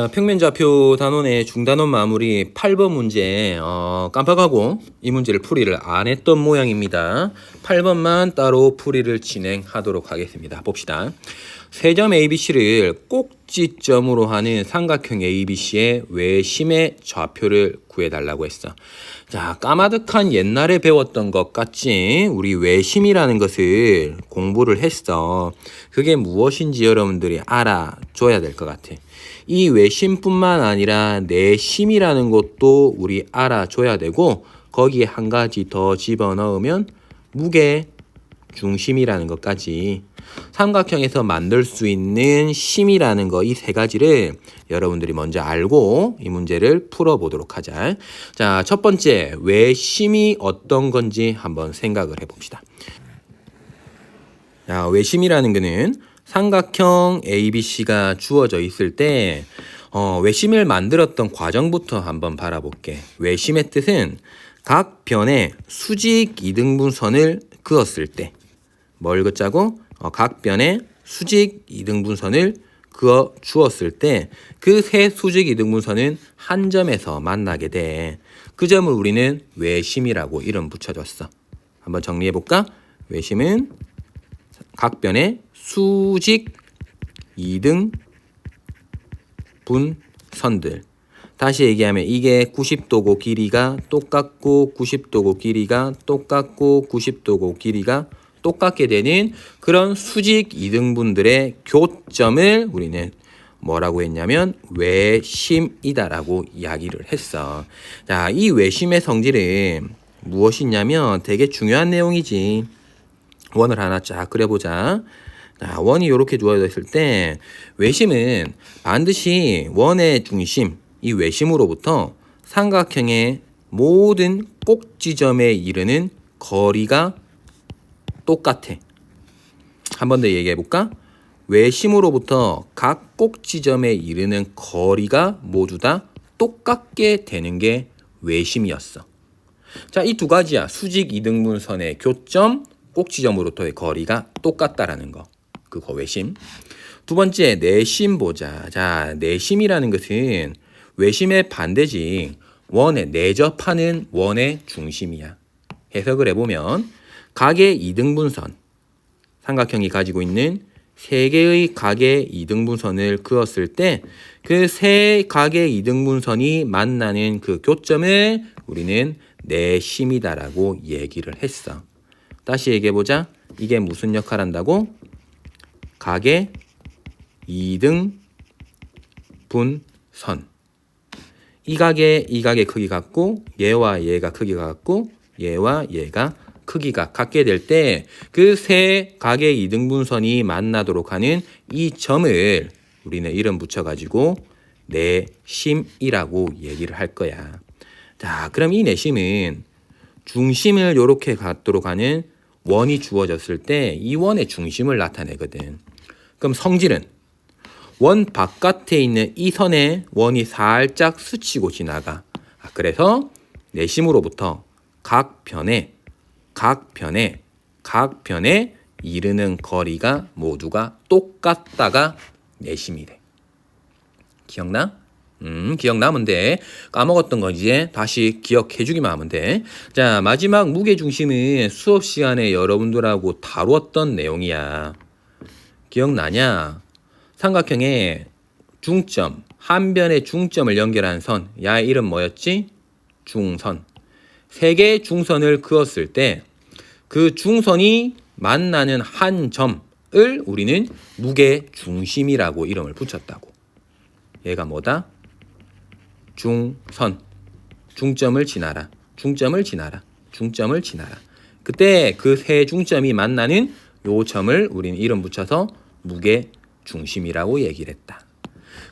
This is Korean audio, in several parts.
어, 평면좌표 단원의 중단원 마무리 8번 문제 어, 깜빡하고 이 문제를 풀이를 안 했던 모양입니다. 8번만 따로 풀이를 진행하도록 하겠습니다. 봅시다. 세 점 ABC를 꼭지점으로 하는 삼각형 ABC의 외심의 좌표를 구해달라고 했어. 자, 까마득한 옛날에 배웠던 것 같지? 우리 외심이라는 것을 공부를 했어. 그게 무엇인지 여러분들이 알아줘야 될 것 같아. 이 외심뿐만 아니라 내심이라는 것도 우리 알아줘야 되고 거기에 한 가지 더 집어넣으면 무게 중심이라는 것까지 삼각형에서 만들 수 있는 심이라는 거 이 세 가지를 여러분들이 먼저 알고 이 문제를 풀어보도록 하자. 자, 첫 번째 외심이 어떤 건지 한번 생각을 해봅시다. 자, 외심이라는 거는 삼각형 ABC가 주어져 있을 때 어, 외심을 만들었던 과정부터 한번 바라볼게. 외심의 뜻은 각 변에 수직 이등분선을 그었을 때뭘 긋자고? 어, 각 변에 수직 이등분선을 그어 주었을 때 그 세 수직 이등분선은 한 점에서 만나게 돼. 그 점을 우리는 외심이라고 이름 붙여줬어. 한번 정리해 볼까? 외심은 각 변의 수직 이등 분선들. 다시 얘기하면 이게 90도고 길이가 똑같고 90도고 길이가 똑같고 90도고 길이가 똑같게 되는 그런 수직 이등분들의 교점을 우리는 뭐라고 했냐면 외심이다라고 이야기를 했어. 자, 이 외심의 성질은 무엇이냐면 되게 중요한 내용이지. 원을 하나 쫙 그려보자. 자, 원이 이렇게 주어져 있을 때 외심은 반드시 원의 중심, 이 외심으로부터 삼각형의 모든 꼭지점에 이르는 거리가 똑같아. 한 번 더 얘기해 볼까? 외심으로부터 각 꼭지점에 이르는 거리가 모두 다 똑같게 되는 게 외심이었어. 자, 이 두 가지야. 수직 이등분선의 교점, 꼭지점으로부터의 거리가 똑같다라는 거. 그거 외심. 두 번째 내심 보자. 자, 내심이라는 것은 외심의 반대지. 원에 내접하는 원의 중심이야. 해석을 해보면 각의 이등분선 삼각형이 가지고 있는 세 개의 각의 이등분선을 그었을 때 그 세 각의 이등분선이 만나는 그 교점을 우리는 내심이다라고 얘기를 했어. 다시 얘기해 보자. 이게 무슨 역할 한다고? 각의 이등 분선. 이 각의 이 각의 크기 같고 얘와 얘가 크기가 같고 얘와 얘가 크기가 같게 될 때 그세 각의 이등분선이 만나도록 하는 이 점을 우리는 이름 붙여가지고 내심이라고 얘기를 할 거야. 자, 그럼 이 내심은 중심을 이렇게 갖도록 하는 원이 주어졌을 때 이 원의 중심을 나타내거든. 그럼 성질은 원 바깥에 있는 이 선에 원이 살짝 스치고 지나가. 아, 그래서 내심으로부터 각 변에 각 변에 각 변에 이르는 거리가 모두가 똑같다가 내심이 래. 기억나? 음, 기억나면 돼. 까먹었던 거 이제 다시 기억해 주기만 하면 돼. 자, 마지막 무게 중심은 수업 시간에 여러분들하고 다루었던 내용이야. 기억나냐? 삼각형의 중점, 한 변의 중점을 연결한 선. 야, 이름 뭐였지? 중선. 세 개의 중선을 그었을 때 그 중선이 만나는 한 점을 우리는 무게 중심이라고 이름을 붙였다고. 얘가 뭐다? 중선. 중점을 지나라. 중점을 지나라. 중점을 지나라. 그때 그 세 중점이 만나는 요 점을 우리는 이름 붙여서 무게 중심이라고 얘기를 했다.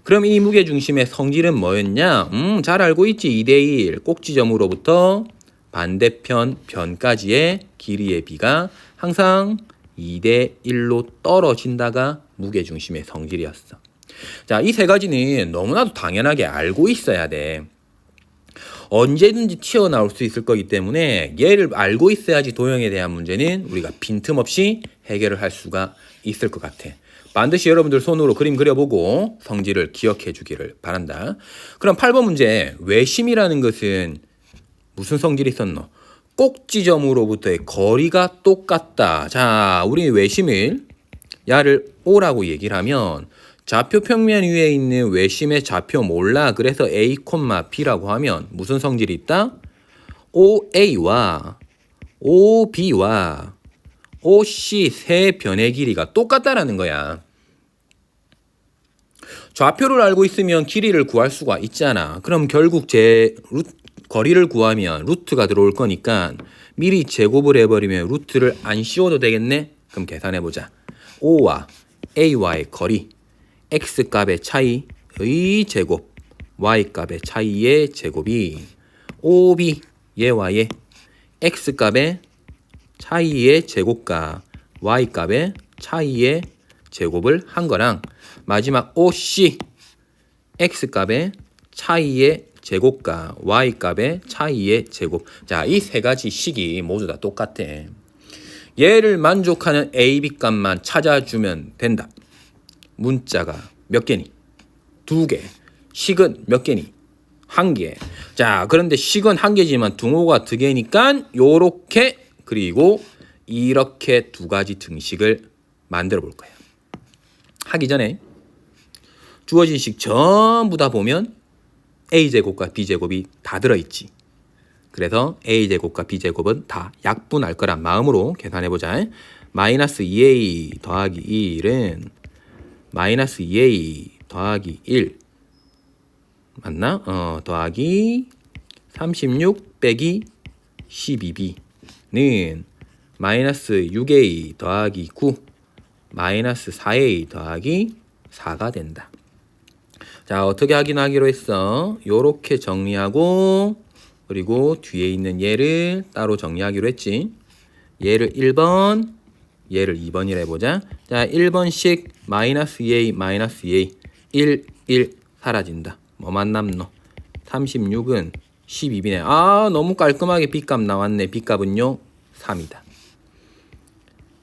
그럼 이 무게 중심의 성질은 뭐였냐? 음, 잘 알고 있지. 2대1 꼭지점으로부터 반대편 변까지의 길이의 비가 항상 2대 1로 떨어진다가 무게 중심의 성질이었어. 자, 이 세 가지는 너무나도 당연하게 알고 있어야 돼. 언제든지 튀어나올 수 있을 거기 때문에 얘를 알고 있어야지 도형에 대한 문제는 우리가 빈틈없이 해결을 할 수가 있을 것 같아. 반드시 여러분들 손으로 그림 그려보고 성질을 기억해 주기를 바란다. 그럼 8번 문제 외심이라는 것은 무슨 성질이 있었노? 꼭지점으로부터의 거리가 똑같다. 자, 우리 외심을 야를 O라고 얘기를 하면 좌표 평면 위에 있는 외심의 좌표 몰라. 그래서 A, B라고 하면 무슨 성질이 있다? OA와 OB와 OC 세 변의 길이가 똑같다라는 거야. 좌표를 알고 있으면 길이를 구할 수가 있잖아. 그럼 결국 제 루, 거리를 구하면 루트가 들어올 거니까 미리 제곱을 해버리면 루트를 안 씌워도 되겠네? 그럼 계산해 보자. O와 A와의 거리, X 값의 차이의 제곱, Y 값의 차이의 제곱이 OB 얘와 얘 X 값의 차이의 제곱과 Y 값의 차이의 제곱을 한 거랑 마지막 OC X 값의 차이의 제곱과 Y 값의 차이의 제곱. 자, 이 세 가지 식이 모두 다 똑같아. 얘를 만족하는 A, B 값만 찾아주면 된다. 문자가 몇 개니? 두 개. 식은 몇 개니? 한 개. 자, 그런데 식은 한 개지만 등호가 두 개니까 요렇게 그리고 이렇게 두 가지 등식을 만들어 볼 거예요. 하기 전에 주어진 식 전부 다 보면 a제곱과 b제곱이 다 들어있지. 그래서 a제곱과 b제곱은 다 약분할 거란 마음으로 계산해보자. 마이너스 2a 더하기 1은 마이너스 2a 더하기 1 맞나? 어, 더하기 36 빼기 12b는 마이너스 6a 더하기 9 마이너스 4a 더하기 4가 된다. 자, 어떻게 확인하기로 했어? 요렇게 정리하고 그리고 뒤에 있는 얘를 따로 정리하기로 했지. 얘를 1번, 얘를 2번이라 해보자. 자, 1번씩 마이너스 2a 마이너스 2a 1, 1 사라진다. 뭐만 남노? 36은 12비네. 아, 너무 깔끔하게 B값 나왔네. B값은요, 3이다.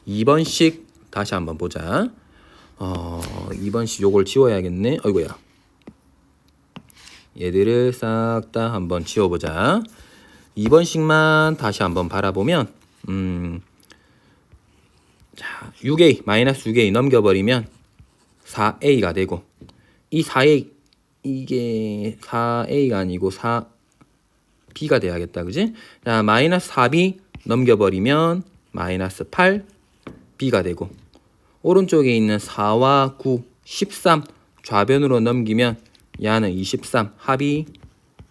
2번씩 다시 한번 보자. 어, 2번씩 요걸 지워야겠네. 어이구야. 얘들을 싹 다 한번 지워보자. 2번씩만 다시 한번 바라보면, 음, 자, 6a, 마이너스 6a 넘겨버리면 4a가 되고, 이 4a, 이게 4a가 아니고 4b가 돼야겠다. 그지? 자, 마이너스 4b 넘겨버리면 마이너스 8b가 되고, 오른쪽에 있는 4와 9, 13 좌변으로 넘기면 야는 23, 합이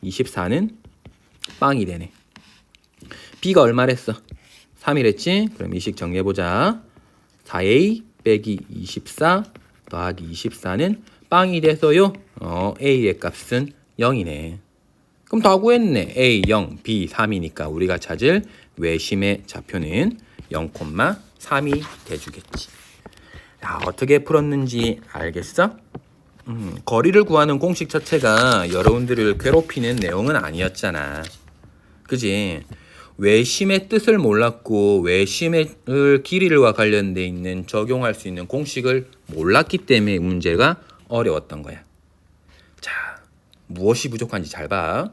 24는 빵이 되네. b가 얼마랬어? 3이랬지? 그럼 이식 정리해보자. 4a 빼기 24 더하기 24는 빵이 돼서요. 어, a의 값은 0이네. 그럼 다 구했네. a 0, b 3이니까 우리가 찾을 외심의 좌표는 0,3이 돼주겠지. 야, 어떻게 풀었는지 알겠어? 음, 거리를 구하는 공식 자체가 여러분들을 괴롭히는 내용은 아니었잖아. 그지? 외심의 뜻을 몰랐고 외심의 길이와 관련돼 있는 적용할 수 있는 공식을 몰랐기 때문에 문제가 어려웠던 거야. 자, 무엇이 부족한지 잘 봐.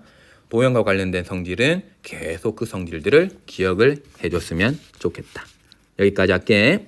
도형과 관련된 성질은 계속 그 성질들을 기억을 해줬으면 좋겠다. 여기까지 할게.